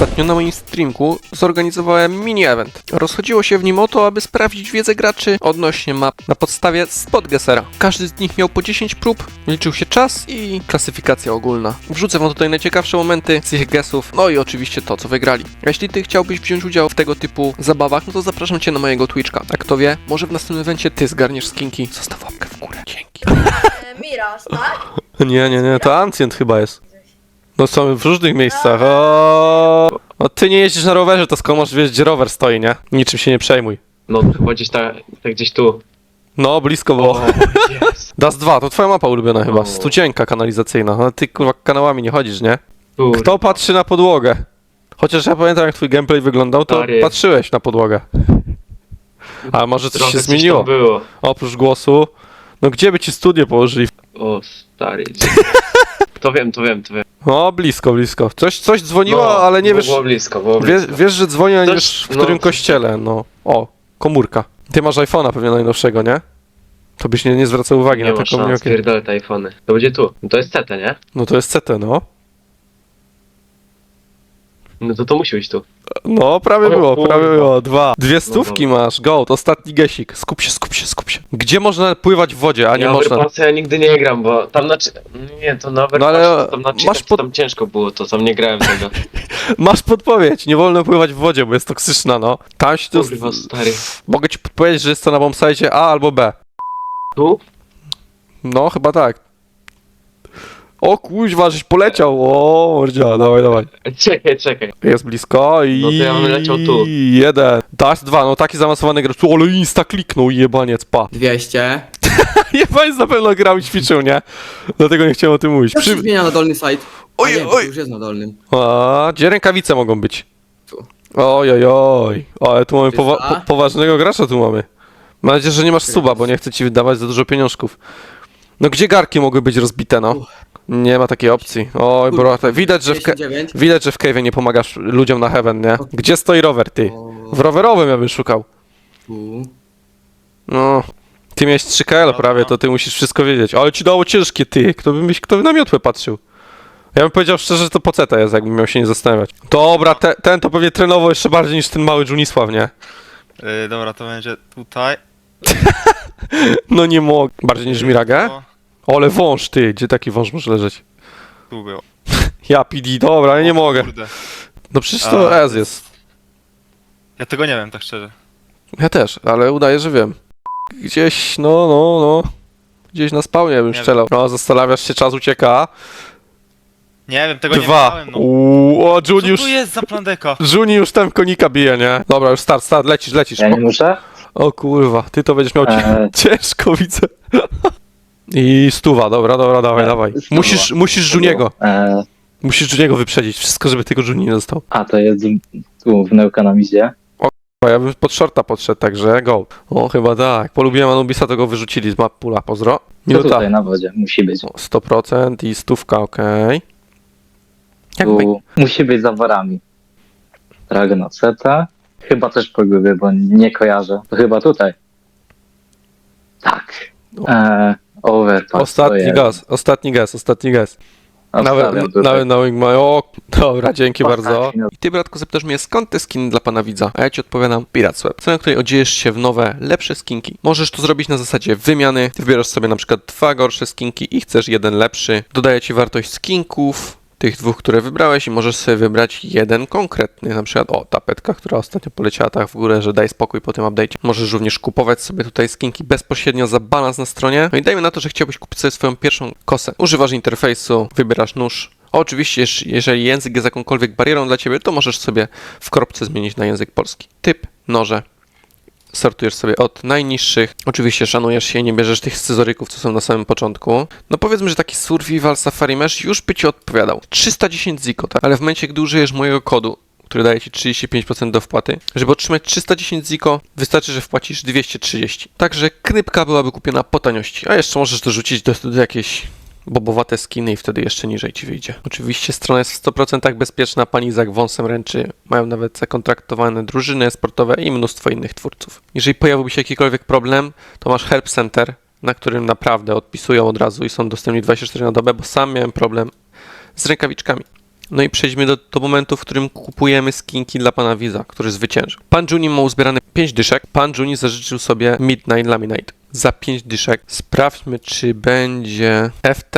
Ostatnio na moim streamku zorganizowałem mini-event. Rozchodziło się w nim o to, aby sprawdzić wiedzę graczy odnośnie map na podstawie Spotgessera. Każdy z nich miał po 10 prób, liczył się czas i klasyfikacja ogólna. Wrzucę wam tutaj najciekawsze momenty z ich guessów, no i oczywiście to, co wygrali. Jeśli ty chciałbyś wziąć udział w tego typu zabawach, no to zapraszam cię na mojego Twitchka. A kto wie, może w następnym evencie ty zgarniesz skinki. Zostaw łapkę w górę, dzięki. E, Miraz, tak? Nie, nie, nie, to Ancient chyba jest. No są w różnych miejscach. O, no ty nie jeździsz na rowerze, to skąd możesz wiedzieć, gdzie rower stoi, nie? Niczym się nie przejmuj. No chyba gdzieś tak, tak gdzieś tu. No, blisko było. jest. Das 2, to twoja mapa ulubiona chyba. O. Studzienka kanalizacyjna. No ty kurwa kanałami nie chodzisz, nie? Kur... Kto patrzy na podłogę? Chociaż ja pamiętam jak twój gameplay wyglądał, to Stary. patrzyłeś na podłogę. A może coś Trochę się tam zmieniło? było. Oprócz głosu. No gdzie by ci studio położyli? O stary. To wiem, to wiem, to wiem. O, blisko, blisko. Coś, coś dzwoniło, No, ale nie było- wiesz... Było blisko, było Wiesz, blisko. wiesz, że dzwoni, ale nie Coś- wiesz w no, którym kościele, no. O, komórka. Ty masz iPhone'a pewnie najnowszego, nie? To byś nie, nie zwracał uwagi nie na ma taką szans, miokę. pierdolę te iPhony. To będzie tu. No to jest CT, nie? No to jest CT, no. No to to musi być tu. No, prawie O było, kurwa. prawie było. Dwa. Dwie stówki dobra. masz, gold, ostatni gesik. Skup się, skup się, skup się. Gdzie można pływać w wodzie, a nie ja można? Overpassa ja nigdy nie gram, bo tam na... czy- Nie, to na No ale Overpassie, to tam na masz masz pod- tam ciężko było, to tam nie grałem tego. Masz podpowiedź, nie wolno pływać w wodzie, bo jest toksyczna, no. Tam się to... Kurwa, stary. Mogę ci podpowiedzieć, że jest to na bombsite A albo B. Tu? No, chyba tak. O kuźwa, żeś poleciał. O, mordzia, dawaj, dawaj. Czekaj, czekaj. Jest blisko i... No to ja bym leciał tu. Jeden. Dash dwa, no taki zaawansowany gracz. Tu, ale insta kliknął, jebaniec, pa. 200. Jebaniec na pewno grał i ćwiczył, nie? Dlatego nie chciałem o tym mówić. To się Przy... zmienia na dolny side. Oj, nie, oj. już jest na dolnym. A, gdzie rękawice mogą być? Tu. Oj, oj, oj. Ale tu mamy powa Czysta? po poważnego gracza, tu mamy. Mam nadzieję, że nie masz suba, bo nie chcę ci wydawać za dużo pieniążków. No gdzie garki mogły być rozbite, no? Nie ma takiej opcji. Oj, bro, to widać, że w, ke- 59. widać, że w cave'ie nie pomagasz ludziom na heaven, nie? Gdzie stoi rower, ty? W rowerowym ja bym szukał. tu. No. Ty miałeś 3KL prawie, to ty musisz wszystko wiedzieć. Ale ci dało ciężkie, ty. Kto by, myśl- kto by na miotłę patrzył? Ja bym powiedział szczerze, że to poceta jest, jakbym miał się nie zastanawiać. Dobra, te, ten to pewnie trenował jeszcze bardziej niż ten mały Junisław, nie? Yy, dobra, to będzie tutaj. No nie mogę. Bardziej niż Mirage? O, Ale wąż, ty. Gdzie taki wąż może leżeć? tu było. Ja PD, dobra, ja nie mogę. Kurde. No przecież to A, S jest. Ja tego nie wiem, tak szczerze. Ja też, ale udaję, że wiem. Gdzieś, no, no, no. Gdzieś na spawnie bym Nie strzelał. No, zastanawiasz się, czas ucieka. Nie wiem, tego nie Dwa. miałem, no. Uuu, o, Co Juni już, tu jest za plandeka? Juni już tam konika bije, nie? Dobra, już start, start, lecisz, lecisz. Ja nie muszę? O kurwa, ty to będziesz miał ci- Eee. ciężko, widzę. I stuwa, dobra, dobra, dawaj, Eee, dawaj. stuwa. Musisz, musisz Juniego, E, musisz Juniego wyprzedzić, wszystko, żeby tego Juni nie dostał. a to jest tu w Neukanomizie. O, ja bym pod shorta podszedł, także go. O, chyba tak. Polubiłem Anubisa, to go wyrzucili z map pula, pozdro. To Minuta. tutaj na wodzie musi być. O, 100% i stówka, okej. Jak by... Tu musi być za warami. Dragon Seta. Chyba też pogubię, bo nie kojarzę. To chyba tutaj. Tak. E. Ostatni gaz, ostatni gaz, ostatni gaz. Nawet, nawet na Wingma. O, dobra, dzięki bardzo. I ty, bratku, zapytasz mnie, skąd te skiny dla pana widza? A ja ci odpowiadam, Pirates Web. Cena, której odziejesz się w nowe, lepsze skinki. Możesz to zrobić na zasadzie wymiany. Ty wybierasz sobie na przykład dwa gorsze skinki i chcesz jeden lepszy. Dodaje ci wartość skinków, tych dwóch, które wybrałeś i możesz sobie wybrać jeden konkretny, na przykład o, tapetka, która ostatnio poleciała tak w górę, że daj spokój po tym update'cie. Możesz również kupować sobie tutaj skinki bezpośrednio za balans na stronie. No i dajmy na to, że chciałbyś kupić sobie swoją pierwszą kosę. Używasz interfejsu, wybierasz nóż. Oczywiście, jeż- jeżeli język jest jakąkolwiek barierą dla ciebie, to możesz sobie w kropce zmienić na język polski. Typ, noże, sortujesz sobie od najniższych. Oczywiście szanujesz się i nie bierzesz tych scyzoryków, co są na samym początku. No powiedzmy, że taki survival safari mesh już by ci odpowiadał. 310 ziko, tak? Ale w momencie, gdy użyjesz mojego kodu, który daje ci 35% do wpłaty, żeby otrzymać 310 ziko, wystarczy, że wpłacisz 230. Także krypka byłaby kupiona po taniości. A jeszcze możesz dorzucić do, do jakiejś bobowate skiny i wtedy jeszcze niżej ci wyjdzie. Oczywiście strona jest w 100% bezpieczna, pani za wąsem ręczy, mają nawet zakontraktowane drużyny sportowe i mnóstwo innych twórców. Jeżeli pojawiłby się jakikolwiek problem, to masz Help Center, na którym naprawdę odpisują od razu i są dostępni 24 na dobę, bo sam miałem problem z rękawiczkami. No i przejdźmy do, do momentu, w którym kupujemy skinki dla pana Wiza, który zwyciężył. Pan Juni ma uzbierane 5 dyszek. Pan Juni zażyczył sobie Midnight Laminate za 5 dyszek. Sprawdźmy, czy będzie FT.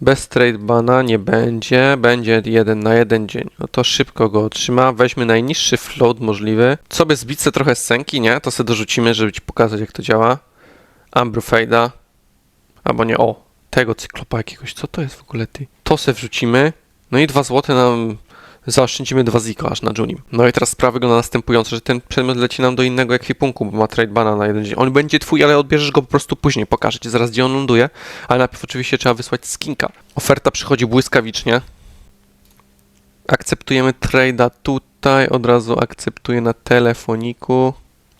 Bez trade bana nie będzie, będzie jeden na jeden dzień. No to szybko go otrzyma. Weźmy najniższy float możliwy. Sobie zbić se trochę scenki, nie? To sobie dorzucimy, żeby ci pokazać jak to działa. Ambrufejda. Albo nie, o, tego cyklopa jakiegoś. Co to jest w ogóle ty? To se wrzucimy. No i 2 złote nam zaoszczędzimy 2 ziko aż na Junim. No i teraz sprawa wygląda następująco, że ten przedmiot leci nam do innego ekwipunku, bo ma trade bana na jeden dzień. On będzie twój, ale odbierzesz go po prostu później. Pokażę ci zaraz, gdzie on ląduje. Ale najpierw oczywiście trzeba wysłać skinka. Oferta przychodzi błyskawicznie. Akceptujemy trade'a tutaj, od razu akceptuję na telefoniku.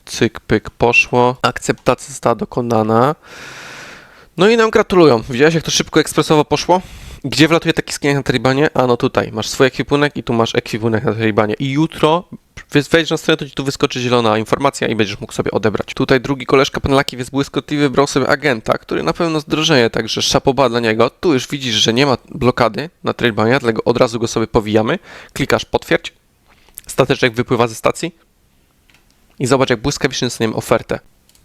Cyk, pyk, poszło. Akceptacja została dokonana. No i nam gratulują. Widziałeś, jak to szybko, ekspresowo poszło? Gdzie wlatuje taki skinek na Talibanie? A no tutaj, masz swój ekwipunek i tu masz ekwipunek na Talibanie. I jutro wejdź na stronę, to ci tu wyskoczy zielona informacja i będziesz mógł sobie odebrać. Tutaj drugi koleżka, pan Laki, jest błyskotliwy, wybrał sobie agenta, który na pewno zdrożeje, także szapoba dla niego. Tu już widzisz, że nie ma blokady na Talibanie, dlatego od razu go sobie powijamy. Klikasz potwierdź. Stateczek wypływa ze stacji. I zobacz, jak błyskawicznie dostaniemy ofertę.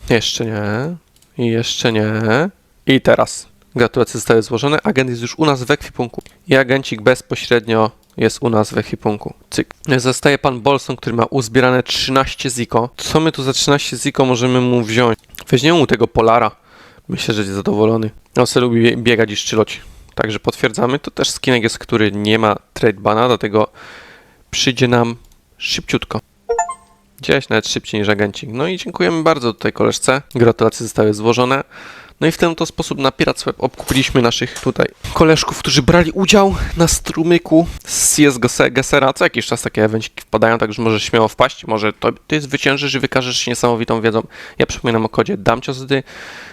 Jeszcze nie. Jeszcze nie. I teraz. Gratulacje zostały złożone. Agent jest już u nas w ekwipunku. I agencik bezpośrednio jest u nas w ekwipunku. Cyk. Zostaje pan Bolson, który ma uzbierane 13 ziko. Co my tu za 13 ziko możemy mu wziąć? Weźmiemy mu tego Polara. Myślę, że jest zadowolony. On sobie lubi bie- biegać i szczyloć. Także potwierdzamy. To też skinek jest, który nie ma trade bana, dlatego przyjdzie nam szybciutko. Gdzieś nawet szybciej niż agencik. No i dziękujemy bardzo tutaj koleżce. Gratulacje zostały złożone. No i w ten to sposób na Pirates Web obkupiliśmy naszych tutaj koleżków, którzy brali udział na strumyku z CS Gessera. Co jakiś czas takie evenciki wpadają, także możesz śmiało wpaść. Może to ty zwyciężysz i wykażesz się niesamowitą wiedzą. Ja przypominam o kodzie DAMCIOSDY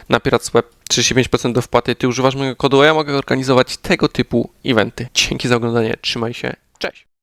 na Pirates Web 35% do wpłaty. Ty używasz mojego kodu, a ja mogę organizować tego typu eventy. Dzięki za oglądanie. Trzymaj się. Cześć!